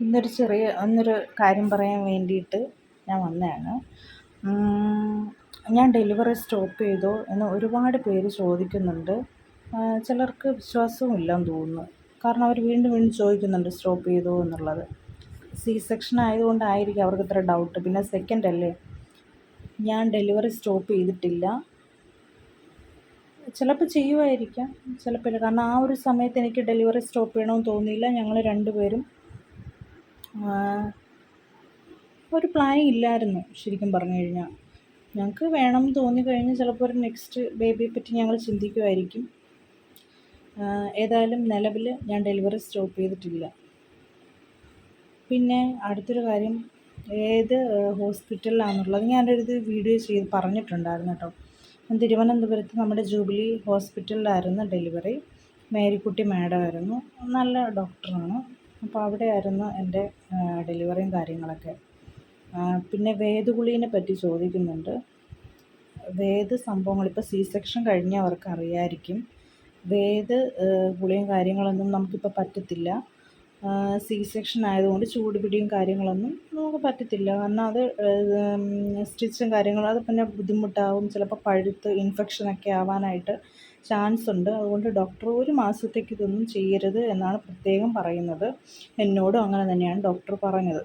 ഇന്നൊരു ചെറിയ ഒന്നൊരു കാര്യം പറയാൻ വേണ്ടിയിട്ട് ഞാൻ വന്നതാണ്. ഞാൻ ഡെലിവറി സ്റ്റോപ്പ് ചെയ്തോ എന്ന് ഒരുപാട് പേര് ചോദിക്കുന്നുണ്ട്. ചിലർക്ക് വിശ്വാസവും ഇല്ലെന്ന് തോന്നുന്നു. കാരണം അവർ വീണ്ടും വീണ്ടും ചോദിക്കുന്നുണ്ട് സ്റ്റോപ്പ് ചെയ്തോ എന്നുള്ളത്. സി സെക്ഷൻ ആയതുകൊണ്ടായിരിക്കും അവർക്ക് ഇത്ര ഡൗട്ട്. പിന്നെ സെക്കൻഡ് അല്ലേ? ഞാൻ ഡെലിവറി സ്റ്റോപ്പ് ചെയ്തിട്ടില്ല. ചിലപ്പോൾ ചെയ്യുമായിരിക്കാം. ചിലപ്പോൾ ഇല്ല. കാരണം ആ ഒരു സമയത്ത് എനിക്ക് ഡെലിവറി സ്റ്റോപ്പ് ചെയ്യണമെന്ന് തോന്നിയില്ല. ഞങ്ങൾ രണ്ടുപേരും ഒരു പ്ലാൻ ഇല്ലായിരുന്നു ശരിക്കും പറഞ്ഞു കഴിഞ്ഞാൽ ഞങ്ങൾക്ക് വേണം എന്ന് തോന്നിക്കഴിഞ്ഞാൽ ചിലപ്പോൾ ഒരു നെക്സ്റ്റ് ബേബിയെ പറ്റി ഞങ്ങൾ ചിന്തിക്കുമായിരിക്കും ഏതായാലും നിലവിൽ ഞാൻ ഡെലിവറി സ്റ്റോപ്പ് ചെയ്തിട്ടില്ല. പിന്നെ അടുത്തൊരു കാര്യം ഏത് ഹോസ്പിറ്റലിലാണെന്നുള്ളത് ഞാനൊരിത് വീഡിയോ ചെയ്ത് പറഞ്ഞിട്ടുണ്ടായിരുന്നു കേട്ടോ. തിരുവനന്തപുരത്ത് നമ്മുടെ ജൂബിലി ഹോസ്പിറ്റലിലായിരുന്നു ഡെലിവറി മേരിക്കുട്ടി മാഡമായിരുന്നു നല്ല ഡോക്ടറാണ് അപ്പോൾ അവിടെയായിരുന്നു എന്റെ ഡെലിവറിയും കാര്യങ്ങളൊക്കെ. പിന്നെ വേദഗുളികയെ പറ്റി ചോദിക്കുന്നുണ്ട്. വേദ സംഭവങ്ങൾ ഇപ്പോൾ സി സെക്ഷൻ കഴിഞ്ഞവർക്ക് അറിയാമായിരിക്കും വേദ ഗുളികയും കാര്യങ്ങളൊന്നും നമുക്കിപ്പോൾ പറ്റത്തില്ല. സി സെക്ഷൻ ആയതുകൊണ്ട് ചൂട് പിടിയും കാര്യങ്ങളൊന്നും നമുക്ക് പറ്റത്തില്ല. കാരണം അത് സ്റ്റിച്ചും കാര്യങ്ങളും അത് പിന്നെ ബുദ്ധിമുട്ടാവും. ചിലപ്പോൾ പഴുത്ത് ഇൻഫെക്ഷനൊക്കെ ആവാനായിട്ട് ചാൻസ് ഉണ്ട്. അതുകൊണ്ട് ഡോക്ടർ ഒരു മാസത്തേക്ക് ഇതൊന്നും ചെയ്യരുത് എന്നാണ് പ്രത്യേകം പറയുന്നത്. എന്നോടും അങ്ങനെ തന്നെയാണ് ഡോക്ടർ പറഞ്ഞത്.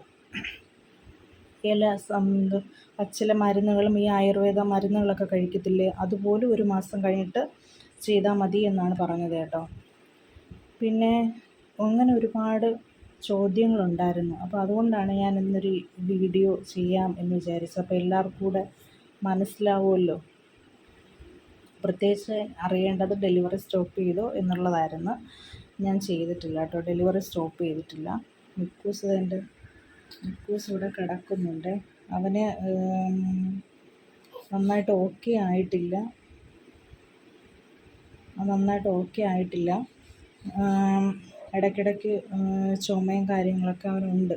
ഇല പച്ചില മരുന്നുകളും ഈ ആയുർവേദ മരുന്നുകളൊക്കെ കഴിക്കത്തില്ലേ? അതുപോലും ഒരു മാസം കഴിഞ്ഞിട്ട് ചെയ്താൽ മതി എന്നാണ് പറഞ്ഞത് കേട്ടോ. പിന്നെ അങ്ങനെ ഒരുപാട് ചോദ്യങ്ങളുണ്ടായിരുന്നു. അപ്പോൾ അതുകൊണ്ടാണ് ഞാൻ ഇന്നൊരു വീഡിയോ ചെയ്യാം എന്ന് വിചാരിച്ചത്. അപ്പോൾ എല്ലാവർക്കും കൂടെ മനസ്സിലാവുമല്ലോ. പ്രത്യേകിച്ച് അറിയേണ്ടത് ഡെലിവറി സ്റ്റോപ്പ് ചെയ്തോ എന്നുള്ളതായിരുന്നു ഞാൻ ചെയ്തിട്ടില്ല കേട്ടോ. ഡെലിവറി സ്റ്റോപ്പ് ചെയ്തിട്ടില്ല. മിക്കൂസ് എന്റെ മിക്കൂസ് ഇവിടെ കിടക്കുന്നുണ്ട്. അവന് നന്നായിട്ട് ഓക്കെ ആയിട്ടില്ല. നന്നായിട്ട് ഓക്കെ ആയിട്ടില്ല. ഇടയ്ക്കിടയ്ക്ക് ചുമയും കാര്യങ്ങളൊക്കെ അവനുണ്ട്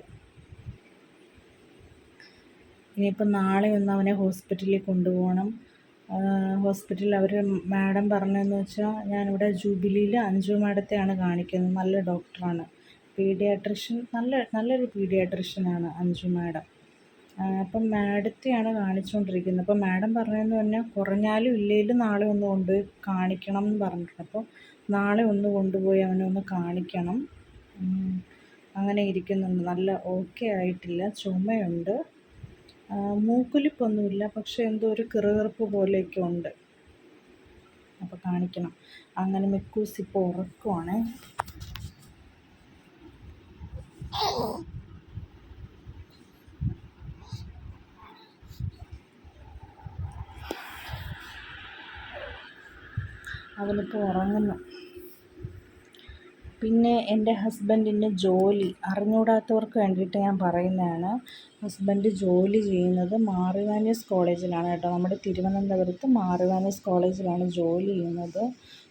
ഇനിയിപ്പം നാളെ ഒന്ന് അവനെ ഹോസ്പിറ്റലിൽ കൊണ്ടുപോകണം. ഹോസ്പിറ്റലിൽ അവർ മാഡം പറഞ്ഞതെന്ന് വെച്ചാൽ ഞാനിവിടെ ജൂബിലിയിൽ അഞ്ചു മാഡത്തെയാണ് കാണിക്കുന്നത്. നല്ല ഡോക്ടറാണ്. പീഡിയാട്രിഷ്യൻ നല്ല നല്ലൊരു പീഡിയാട്രിഷ്യനാണ് അഞ്ജു മാഡം. അപ്പം മാഡത്തെയാണ് കാണിച്ചുകൊണ്ടിരിക്കുന്നത്. അപ്പം മാഡം പറഞ്ഞതെന്ന് പറഞ്ഞാൽ കുറഞ്ഞാലും ഇല്ലെങ്കിലും നാളെ ഒന്ന് കൊണ്ടുപോയി കാണിക്കണം എന്ന് പറഞ്ഞിട്ടുണ്ട്. അപ്പോൾ നാളെ ഒന്ന് കൊണ്ടുപോയി അവനെ ഒന്ന് കാണിക്കണം. അങ്ങനെ ഇരിക്കുന്നുണ്ട്. നല്ല ഓക്കെ ആയിട്ടില്ല. ചുമയുണ്ട്. മൂക്കൊലിപ്പൊന്നുമില്ല. പക്ഷേ എന്തോ ഒരു കിറുകിറുപ്പ് പോലെയൊക്കെ ഉണ്ട്. അപ്പോൾ കാണിക്കണം. അങ്ങനെ മിക്കൂസ് ഇപ്പോൾ ഉറക്കുവാണേ. അവനിപ്പോൾ ഉറങ്ങുന്നു. പിന്നെ എന്റെ ഹസ്ബൻഡിന്റെ ജോലി അറിഞ്ഞുകൂടാത്തവർക്ക് വേണ്ടിയിട്ട് ഞാൻ പറയുന്നതാണ്. ഹസ്ബൻഡ് ജോലി ചെയ്യുന്നത് മാറിവാനീസ് കോളേജിലാണ് കേട്ടോ. നമ്മുടെ തിരുവനന്തപുരത്ത് മാറിവാനീസ് കോളേജിലാണ് ജോലി ചെയ്യുന്നത്.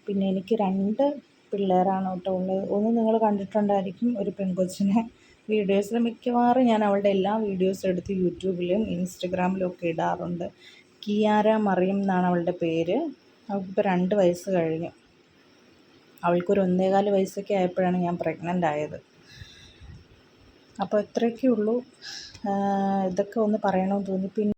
പിന്നെ എനിക്ക് രണ്ട് പിള്ളേരാണ് കേട്ടോ ഉള്ളത്. ഒന്ന് നിങ്ങൾ കണ്ടിട്ടുണ്ടായിരിക്കും ഒരു പെൺകൊച്ചിനെ. വീഡിയോസിൽ മിക്കവാറും ഞാൻ അവളുടെ എല്ലാ വീഡിയോസും എടുത്ത് യൂട്യൂബിലും ഇൻസ്റ്റഗ്രാമിലും ഒക്കെ ഇടാറുണ്ട്. കിയാര മറിയം എന്നാണ് അവളുടെ പേര്. അവൾക്കിപ്പോൾ രണ്ട് വയസ്സ് കഴിഞ്ഞു. അവൾക്കൊരു ഒന്നേകാൽ വയസ്സൊക്കെ ആയപ്പോഴാണ് ഞാൻ പ്രഗ്നന്റ് ആയത്. അപ്പോൾ ഇത്രയൊക്കെ ഉള്ളൂ ഇതൊക്കെ ഒന്ന് പറയണമെന്ന് തോന്നി. പിന്നെ